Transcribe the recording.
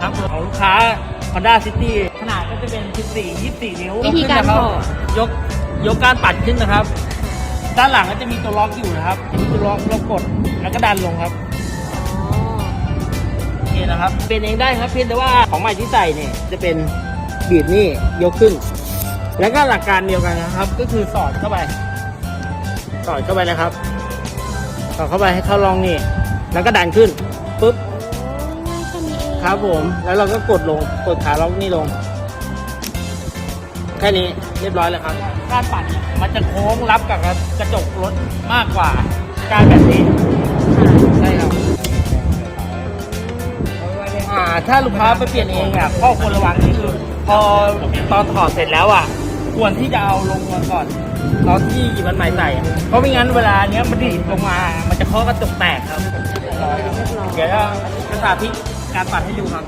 ครับของลูกค้า Honda City ขนาดก็จะเป็น 14 24 นิ้ววิธีการขึ้นนะคบถอด ยกยกการปัดขึ้นนะครับ ด้านหลังก็จะมีตัวล็อกอยู่นะครับมีตัวล็อกเรากดแล้วก็ดันลงครับอ๋อโอเคนะครับ เป็นเองได้ครับเพียงแต่ว่าของใหม่ที่ใส่เนี่ยจะเป็นบีดนี่ยกขึ้น แล้วก็หลักการเดียวกันนะครับ ก็คือสอดเข้าไป สอดเข้าไปนะครับ สอดเข้าไปให้เข้าร่องนี่ แล้วก็ดันขึ้นปุ๊บง่ายแค่นี้เองครับผม แล้วเราก็กดลง กดขาล็อกนี่ลง แค่นี้เรียบร้อยแล้วครับ การปัดเนี่ยมันจะโค้งรับกับกระจกรถมากกว่า การแบบนี้ใช่ครับอ่าถ้าลูกค้าไปเปลี่ยนเองอะข้อควรระวังนี่คือ พอตอนถอดเสร็จแล้วอะ ควรที่จะเอาลงมาก่อนตอนที่หยิบมันใหม่ใส่อะเพราะไม่งั้นเวลาเนี้ยมันดีดลงมา มันจะเคาะกระจกแตกครับ เดี๋ยวจะสาธิต การปัดให้ดูครับ